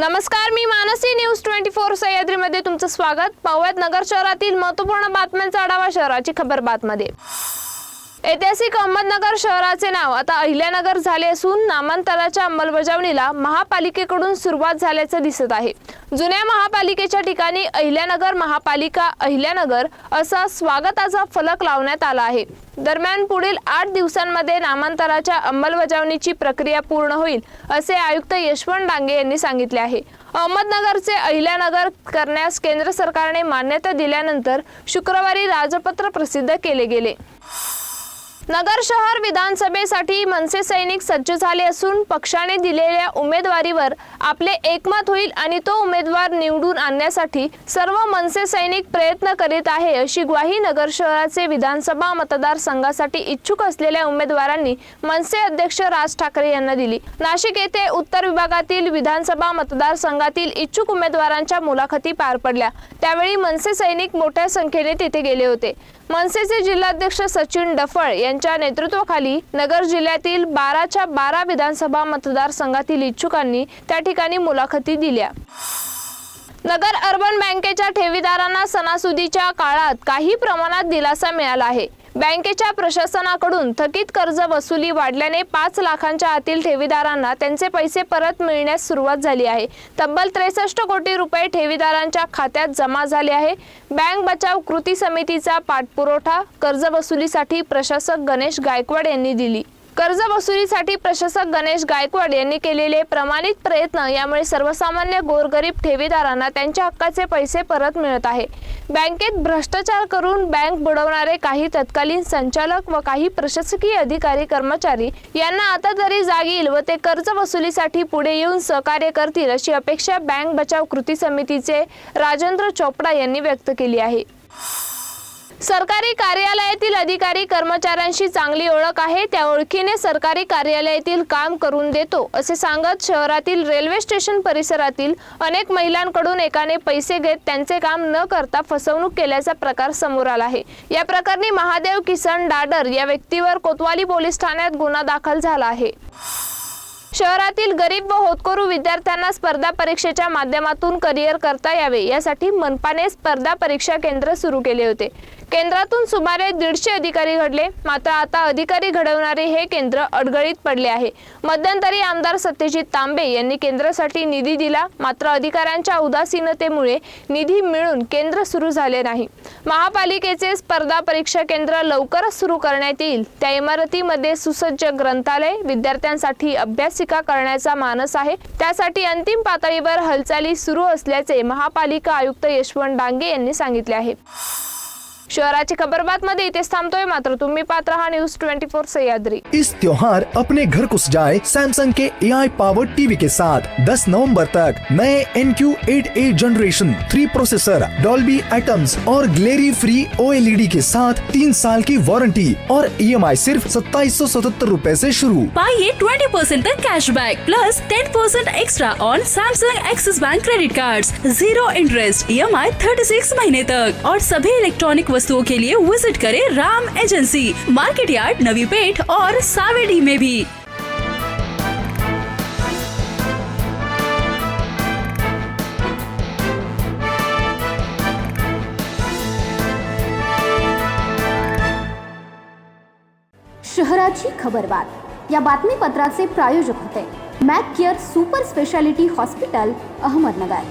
नमस्कार मी Mansi news twenty four सह्याद्रीमध्ये तुमचं स्वागत. पाहुयात नगर शहरातील महत्त्वपूर्ण बातम्यांचा आढावा शहराची खबर बातमध्ये. ऐतिहासिक अहमदनगर शहराचे नाव आता अहिल्यानगर झाले असून नामांतराच्या अंमलबजावणीला महापालिकेकडून सुरुवात झाल्याचं दिसत आहे. जुन्या महापालिकेच्या ठिकाणी अहिल्यानगर महापालिका अहिल्यानगर असा स्वागताचा फलक लावण्यात आला आहे. दरम्यान पुढील आठ दिवसांमध्ये नामांतराच्या अंमलबजावणीची प्रक्रिया पूर्ण होईल असे आयुक्त यशवंत डांगे यांनी सांगितले आहे. अहमदनगरचे अहिल्यानगर करण्यास केंद्र सरकारने मान्यता दिल्यानंतर शुक्रवारी राजपत्र प्रसिद्ध केले गेले. नगर शहर विधानसभेसाठी मनसे सैनिक सज्ज झाले असून पक्षाने दिलेल्या उमेदवारीवर आपले एकमत होईल आणि तो उमेदवार निवडून आणण्यासाठी सर्व मनसे सैनिक प्रयत्न करीत आहे अशी ग्वाही नगर शहराचे विधानसभा मतदारसंघासाठी इच्छुक असलेल्या उमेदवारांनी मनसे अध्यक्ष राज ठाकरे यांना दिली. नाशिक येथे उत्तर विभागातील विधानसभा मतदारसंघातील इच्छुक उमेदवारांच्या मुलाखती पार पडल्या. त्यावेळी मनसे सैनिक मोठ्या संख्येने तिथे गेले होते. मनसेचे जिल्हाध्यक्ष सचिन डफळ यांच्या नेतृत्वाखाली नगर जिल्ह्यातील बाराच्या बारा विधानसभा मतदारसंघातील इच्छुकांनी त्या ठिकाणी मुलाखती दिल्या. नगर अर्बन बँकेच्या ठेवीदारांना सणासुदीच्या काळात काही प्रमाणात दिलासा मिळाला आहे. बँकेच्या प्रशासनाकडून थकीत कर्ज वसुली वाढल्याने पाच लाखांच्या आतील ठेवीदारांना त्यांचे पैसे परत मिळण्यास सुरुवात झाली आहे. तब्बल त्रेसष्ट कोटी रुपये ठेवीदारांच्या खात्यात जमा झाले आहे. बँक बचाव कृती समितीचा पाठपुरवठा कर्ज वसुलीसाठी प्रशासक गणेश गायकवाड यांनी दिली. कर्ज वसुलीसाठी प्रशासक गणेश गायकवाड यांनी केलेले प्रमाणित प्रयत्न यामुळे सर्वसामान्य गोरगरीब ठेवीदारांना त्यांच्या हक्काचे पैसे परत मिळत आहे. बँकेत भ्रष्टाचार करून बँक बुडवणारे काही तत्कालीन संचालक व काही प्रशासकीय अधिकारी कर्मचारी यांना आता तरी जाग येईल व ते कर्ज वसुलीसाठी पुढे येऊन सहकार्य करतील अशी अपेक्षा बँक बचाव कृती समितीचे राजेंद्र चोपडा यांनी व्यक्त केली आहे. सरकारी कार्यालयातील अधिकारी कर्मचाऱ्यांशी चांगली ओळख आहे त्या ओळखीने सरकारी कार्यालयातील काम करून देतो असे सांगत शहरातील रेल्वे स्टेशन परिसरातील अनेक महिलांकडून एकाने पैसे घेत त्यांचे काम न करता फसवणूक केल्याचा प्रकार समोर आला आहे. या प्रकरणी महादेव किसन डाडर या व्यक्तीवर कोतवाली पोलीस ठाण्यात गुन्हा दाखल झाला आहे. शहरातील गरीब व होतकरू विद्यार्थ्यांना स्पर्धा परीक्षेच्या माध्यमातून करिअर करता यावे यासाठी मनपाने स्पर्धा परीक्षा केंद्र सुरू केले होते. केंद्रातून सुमारे दीडशे अधिकारी घडले. मात्र आता अधिकारी घडवणारे हे केंद्र अडगळीत पडले आहे. मध्यंतरी आमदार सत्यजित तांबे यांनी केंद्रासाठी निधी दिला. मात्र अधिकाऱ्यांच्या उदासीनतेमुळे निधी मिळून केंद्र सुरू झाले नाही. महापालिकेचे स्पर्धा परीक्षा केंद्र लवकरच सुरू करण्यात येईल. त्या इमारतीमध्ये सुसज्ज ग्रंथालय विद्यार्थ्यांसाठी अभ्यासिका करण्याचा मानस आहे. त्यासाठी अंतिम पातळीवर हालचाली सुरू असल्याचे महापालिका आयुक्त यशवंत डांगे यांनी सांगितले आहे. शहराची खबरबात मध्ये इथेच थांबतोय. मात्र तुम्ही पात्र हा न्यूज़ ट्वेंटी फोर सह्याद्री इस त्योहार अपने घर को सजाए सैमसंग के ए आई पावर टीवी के साथ. 10 नवंबर तक नए N Q eight A generation three processor Dolby Atmos और ग्लेरी फ्री ओ के साथ तीन साल की वारंटी और ई एम आई सिर्फ़ सत्ताईस सौ सतहत्तर रूपए ऐसी शुरू. पाइए 20% तक cash back plus 10% extra on Samsung Axis bank credit card zero interest E M I thirty six महीने तक. और सभी इलेक्ट्रॉनिक वस्तुओं के लिए विज़िट करें राम एजेंसी मार्केट यार्ड, नवी पेट और सावेडी में भी। शहराची खबरबात या बातमीपत्राचे प्रायोजक होते। Mac Care super speciality hospital, Ahmednagar.